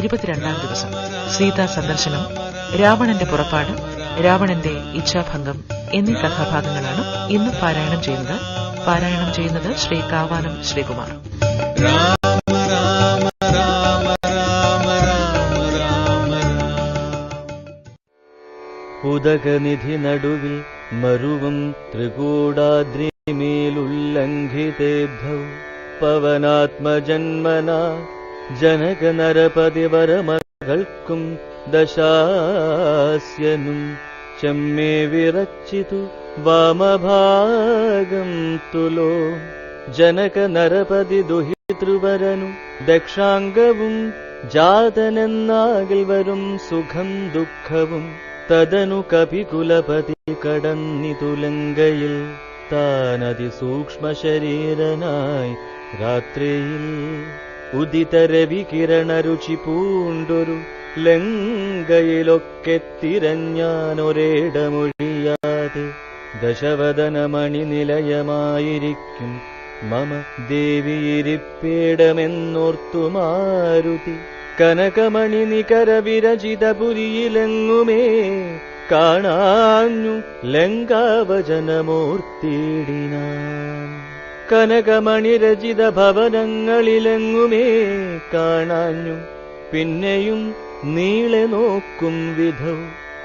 ഇരുപത്തിരണ്ടാം ദിവസം സീതാ സന്ദർശനം രാവണന്റെ പുറപ്പാട് രാവണന്റെ ഇച്ഛാഭംഗം എന്നീ കഥാഭാഗങ്ങളാണ് ഇന്ന് പാരായണം ചെയ്യുന്നത്. പാരായണം ചെയ്യുന്നത് ശ്രീ കാവാനം ശ്രീകുമാർ. ഉദകനിധി നടുവിൽ മരുവും ത്രികൂടാദ്രിമേലുല്ലംഘിതേഭ്യൗ പവനാത്മജന്മന ജനക നരപതിവരമകൾക്കും ദശാസ്യനും ചെമ്മേ വിറച്ചിതു വാമഭാഗം തുലോ ജനക നരപതി ദുഹിതൃവരനു ദക്ഷാംഗവും ജാതനെന്നാകിൽ വരും സുഖം ദുഃഖവും തദനു കപികുലപതി കടന്നിതുലങ്കയിൽ താനതി സൂക്ഷ്മ ശരീരനായി രാത്രിയിൽ ഉദിതരവി കിരണരുചി പൂണ്ടൊരു ലങ്കയിലൊക്കെ തിരഞ്ഞാനൊരേടമൊഴിയാതെ ദശവദനമണി നിലയമായിരിക്കും മമ ദേവിയിരിപ്പേടമെന്നോർത്തു മാരുതി. കനകമണി നികര വിരചിതപുരിയിലെങ്ങുമേ കാണാഞ്ഞു ലങ്കാവചനമൂർത്തിയിടിനാൻ കനകമണി രചിത ഭവനങ്ങളിലെങ്ങുമേ കാണാഞ്ഞു. പിന്നെയും നീളെ നോക്കും വിധൗ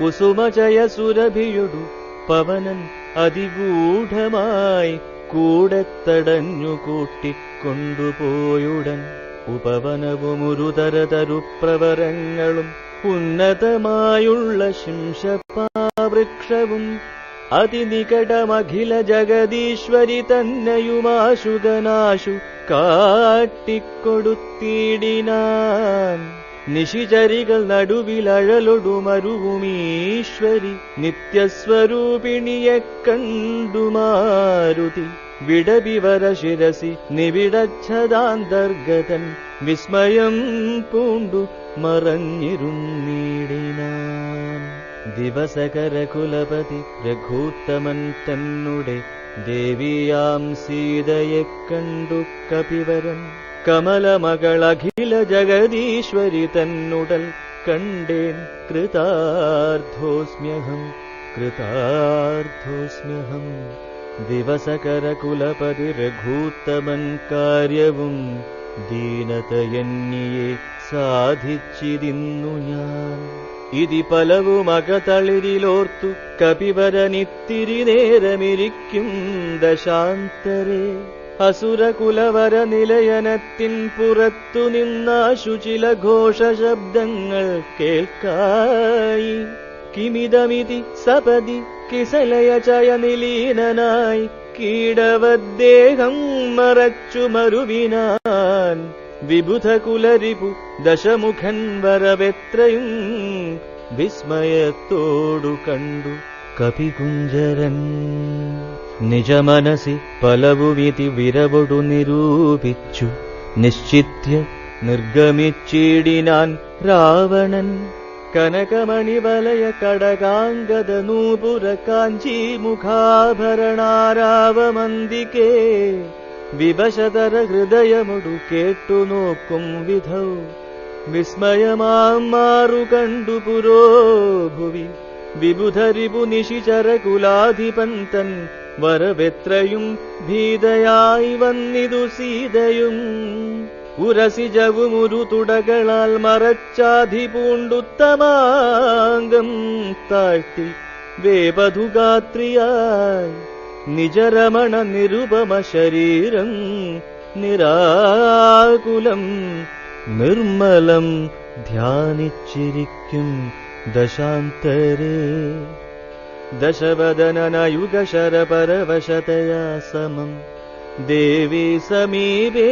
കുസുമചയ സുരഭിയുടു പവനൻ അതിഗൂഢമായി കൂടെ തടഞ്ഞു കൂട്ടിക്കൊണ്ടുപോയുടൻ. ഉപവനവുമുരുതരതരുപ്രവരങ്ങളും ഉന്നതമായുള്ള ശിംശപാവൃക്ഷവും അതിനികടമഖില ജഗദീശ്വരി തന്നെയുമാശുഗനാശു കാട്ടിക്കൊടുത്തിടിനാൻ നിശിചരികൾ നടുവിലഴലൊടുമരുവുമീശ്വരി നിത്യസ്വരൂപിണിയെ കണ്ടുമാരുതി വിടവിവര ശിരസി നിവിടച്ഛതാന്തർഗതൻ വിസ്മയം പൂണ്ടു മറഞ്ഞിരുന്നീടിനാൻ दिवसकरकुलपति रघूत्तमन् तन्ुडे देव्यां सीदय कण्डु कपिवरम् कमलमळखिलजगदीश्वरि तन्नु कण्डे कृतार्थोऽस्म्यहम् कृतार्थोऽस्म्यहम् दिवसकरकुलपति रघूत्तमन् कार्यवम् दीनतयन्ये साधिचिदिन्नुया ഇതി പലവും അകതളിരിലോർത്തു കപിവരനിത്തിരി നേരമിരിക്കും ദശാന്തരേ. അസുരകുലവര നിലയനത്തിൻ പുറത്തു നിന്നാശു ചില ഘോഷശബ്ദങ്ങൾ കേൾക്കായി. കിമിതമിതി സപതി കിസലയ ചയനിലീനനായി കീടവദ്ദേഹം മറച്ചു മരുവിനാൻ വിബുധകുലരിപു ദശമുഖൻ വരവെത്രയും വിസ്മയത്തോടു കണ്ടു കപികുഞ്ചരൻ നിജമനസി പലവുവിധി വിരവൊടു നിരൂപിച്ചു നിശ്ചിത്യ നിർഗമിച്ചിടിനാൻ രാവണൻ കനകമണിവലയ കടകാംഗത നൂപുര കാഞ്ചി മുഖാഭരണാരാവമന്തികേ വിവശതര ഹൃദയമൊടു കേട്ടു നോക്കും വിധൗ വിസ്മയമാം മാറു കണ്ടു പുരോഭുവി വിബുധരിപു നിശിചര കുലാധിപൻ തൻ വരവെത്രയും ഭീതയായി വന്നിതു സീതയും ഉരസിജവുമുരു തുടകളാൽ മറച്ചാധി പൂണ്ടുത്തമാംഗം താഴ്ത്തി വേപധുഗാത്രിയായി निजरमण निरुपमशरीरम् निराकुलम् निर्मलम् ध्यानिचिरि दशान्तरे। दशवदननयुगशरपरवशतया समम् देवी समीपे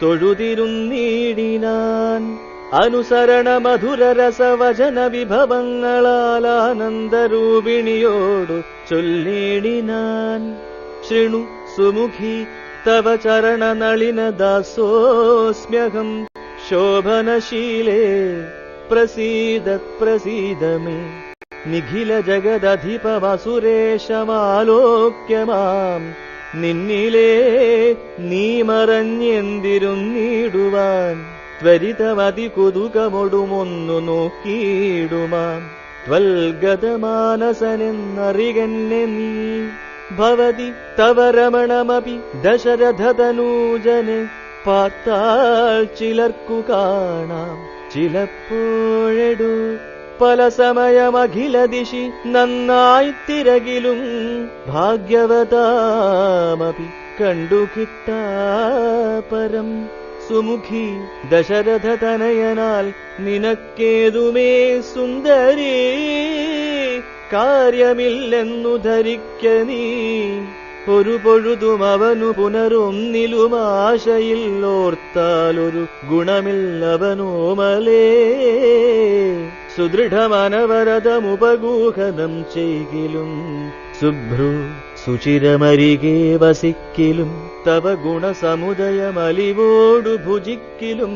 तळुदिरुीडिनान् സമീപേ തൊഴുതിരുന്നീടിനാൻ അനുസരണ മധുരരസവചന വിഭവങ്ങളാൽ ആനന്ദരൂപിണിയോടു ചൊല്ലിടിനാൻ ശൃണു സുമുഖി തവ ചരണനളിന ദാസോസ്മ്യഹം ശോഭനശീലേ പ്രസീദ പ്രസീദ മേ നിഖില ജഗദധിപ വസുരേശമാലോക്യ മാം നിന്നിലേ നീ മറഞ്ഞെന്തിരുന്നിടുവാൻ ത്വരിതമതി കുതുകമൊടുമൊന്നു നോക്കിയിടുമാം. ത്വൽഗതമാനസനെന്നറികന്നെ നീ ഭവതി തവ രമണമപി ദശരഥതനൂജനെ പാത്താൾ ചിലർക്കു കാണാം. ചിലപ്പോഴെടു പല സമയമഖില ദിശി നന്നായി തിരകിലും ഭാഗ്യവതാമപി കണ്ടു കിട്ടാപരം സുമുഖി ദശരഥ തനയനാൽ നിനക്കേതുമേ സുന്ദരി? കാര്യമില്ലെന്നു ധരിക്ക നീ. ഒരു പൊഴുതും അവനു പുനരൊന്നിലും ആശയിൽ ഓർത്താലൊരു ഗുണമില്ലവനോമലേ. സുദൃഢമനവരതമുപഗൂഹനം ചെയ്കിലും സുഭ്രു സുചിരമരികെ വസിക്കിലും തവ ഗുണസമുദയമലിവോടു ഭുജിക്കിലും.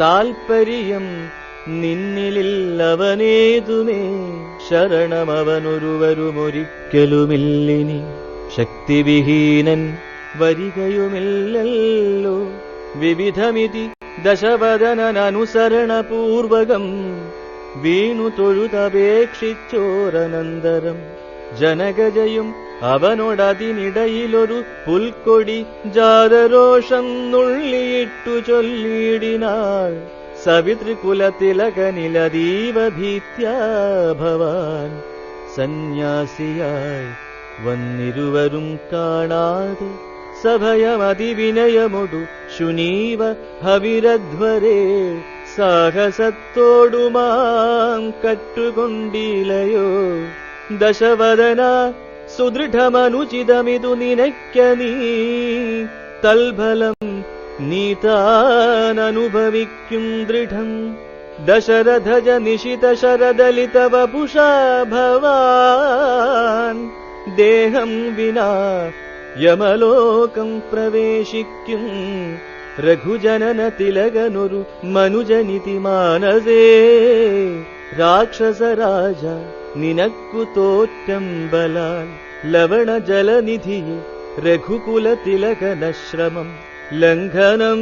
താൽപര്യം നിന്നിലില്ലവനേതുമേ ശരണമവനൊരുവരുമൊരിക്കലുമില്ലിനി. ശക്തിവിഹീനൻ വരികയുമില്ലല്ലോ വിവിധമിതി ദശവദനനുസരണപൂർവകം വീണു തൊഴുതപേക്ഷിച്ചോരനന്തരം ജനകജയും അവനോടതിനിടയിലൊരു പുൽക്കൊടി ജാതരോഷം നുള്ളിയിട്ടു ചൊല്ലിയിടിനാൾ. സവിതൃകുലതിലകനിലതീവ ഭീത്യാ ഭവാൻ സന്യാസിയായി വന്നിരുവരും കാണാതെ സഭയമതിവിനയമൊടു ശുനീവ ഹവിരധ്വരേ സാഹസത്തോടുമാം കട്ടുകൊണ്ടിലയോ. दशवदन सुदृढमनुचितमि तु निनक्यनी तल्भलम् नीताननुभविक्युम् दृढम् दशरथज निशितशरदलितवपुषा भवान् देहम् विना यमलोकम् प्रवेशिक्यम् रघुजननतिलगनुरु मनुजनिति मानसे राक्षस राजा നിനക്കു തോറ്റമ്പലാൽ ബലാൽ ലവണ ജലനിധിയെ രഘുകുല തിലകന ലംഘനം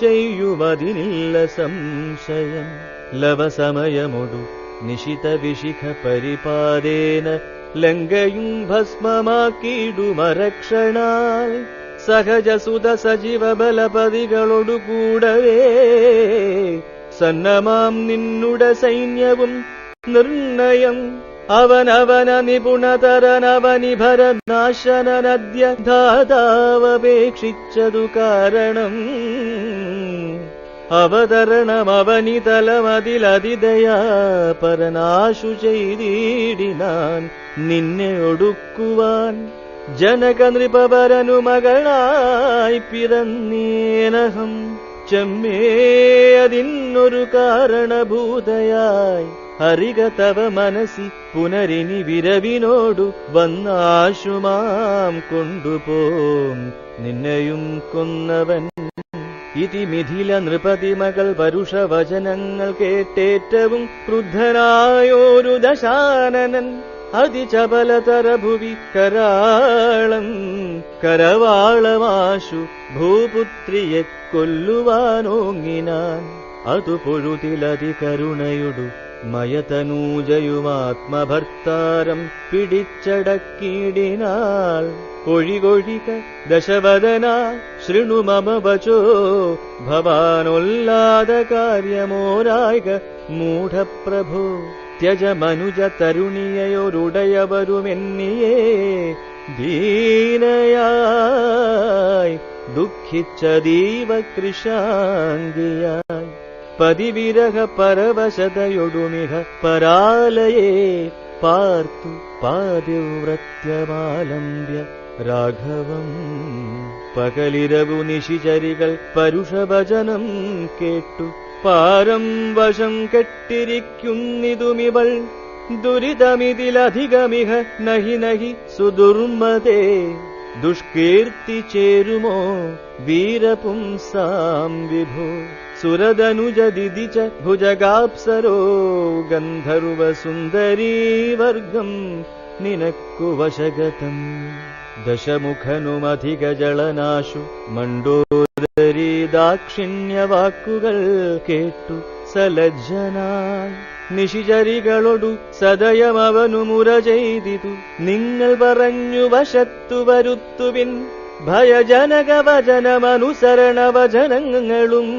ചെയ്യുമതിനില്ല സംശയം. ലവസമയമൊടു നിശിത വിശിഖ പരിപാദേന ലങ്കയും ഭസ്മമാക്കിയിടുമരക്ഷണാൽ സഹജസുത സജീവ ബലപതികളോടു കൂടവേ സന്നമാം നിന്നുട സൈന്യവും നിർണയം. അവനവന നിപുണതരനവനിഭര നാശനദ്യ ധാതാവപേക്ഷിച്ചതു കാരണം. അവതരണമവനിതലമതിലതിദയാ പരനാശു ചെയ്തിടിനാൻ നിന്നെ ഒടുക്കുവാൻ. ജനകനൃപവരനു മകളായി പിറന്നേനഹം. ചെമ്മേ അതിനൊരു കാരണഭൂതയായി ഹരിക തവ മനസി പുനരിനി വിരവിനോടു വന്നാശുമാം കൊണ്ടുപോം. നിന്നെയും കൊന്നവൻ ഇതി മിഥില നൃപതി മകൾ പരുഷവചനങ്ങൾ കേട്ടേറ്റവും ക്രുദ്ധനായോരു ദശാനനൻ. അതിചപലതരഭുവി കരാളം കരവാളമാശു ഭൂപുത്രിയെ കൊല്ലുവാനോങ്ങിനാൻ. അതു പൊഴുതിലതി കരുണയൊടു മയതനൂജയുമാത്മഭർത്താരം പിടിച്ചടക്കിയിടിനാൾ കൊഴികൊഴിക ദശവദന ശൃണു മമ വചോ ഭവാനൊല്ലാത കാര്യമോരായക മൂഢപ്രഭോ. ത്യജ മനുജ തരുണിയയൊരുടയവരുമെന്നിയേ ദീനയായി ദുഃഖിച്ച ദീവകൃശാംഗിയായി പതിവിരഹ പരവശതയൊടുമിഹ പരാലയേ പാർത്തു പാതിവ്രത്യമാലംബ്യ രാഘവം. പകലിരവു നിശിചരികൾ പരുഷഭജനം കേട്ടു. പാരം വശം കെട്ടിരിക്കുന്നിതുമിവൾ. ദുരിതമിതിലധികമിഹ നഹി നഹി സുദുർമതേ. ദുഷ്കീർത്തി ചേരുമോ വീരപുംസാം വിഭോ. സുരദനുജദിതി ച ഭുജഗാപ്സരോ ഗന്ധർവ സുന്ദരീവർഗം നിനക്കു വശഗതം ദശമുഖനുമധിക ജളനാശു മണ്ഡോദരീ സുന്ദരി ദാക്ഷിണ്യവാക്കുകൾ കേട്ടു സലജ്ജനായി നിശിചരികളൊടു സദയം അവനു മുര ചെയ്തിതു നിങ്ങൾ പറഞ്ഞു വശത്തു വരുത്തുവിൻ ഭയജനക വചനമനുസരണ വചനങ്ങളും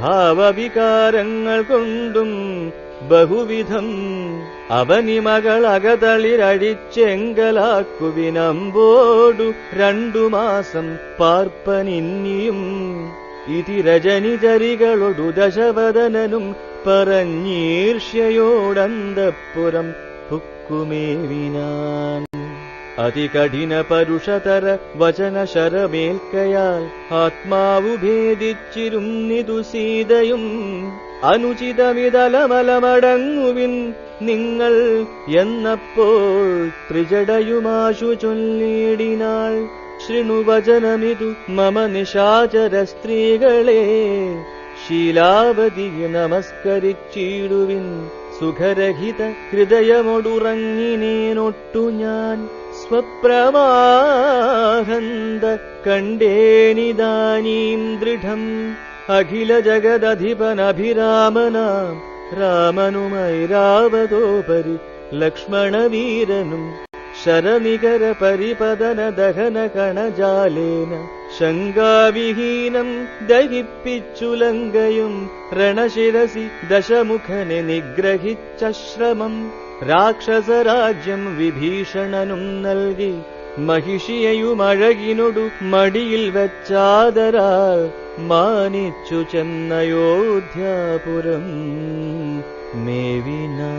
ഭാവവികാരങ്ങൾ കൊണ്ടും ബഹുവിധം അവനിമകളകതളിരഴിച്ചെങ്കലാക്കുവിനമ്പോടു രണ്ടു മാസം പാർപ്പനിന്നിയും ഇതി രജനിചരികളൊടു ദശവദനനും പറഞ്ഞീർഷ്യയോടന്തപ്പുരം പുക്കുമേവിനാൻ അതികഠിന പരുഷതര വചന ശരമേൽക്കയാൽ ആത്മാവു ഭേദിച്ചിരുന്നിതു സീതയും അനുചിതമിതലമലമടങ്ങുവിൻ നിങ്ങൾ എന്നപ്പോൾ ത്രിജടയുമാശു ചൊല്ലിടിനാൾ. ശൃണുവചനമിതു മമ നിശാചര സ്ത്രീകളെ ശീലാവതിയെ നമസ്കരിച്ചിടുവിൻ. സുഖരഹിത ഹൃദയമൊടുറങ്ങിനേനൊട്ടു ഞാൻ. स्वप्रमाहन्द कण्डेनिदानीम् दृढम् अखिलजगदधिपनभिरामनाम् रामनुमैरावतोपरि लक्ष्मणवीरनु ലക്ഷ്മണവീരനും ശരനികര പരിപതന ദഹന കണജാലേന ശങ്കാവിഹീനം ദഹിപ്പിച്ചു ലങ്കയും രണശിരസി ദശമുഖനെ നിഗ്രഹിച്ച ശ്രമം രാക്ഷസരാജ്യം വിഭീഷണനും നൽകി മഹിഷിയയുമഴകിനൊടു മടിയിൽ വെച്ചാദരാൽ മാനിച്ചു ചെന്നയോധ്യാപുരം മേവിനാ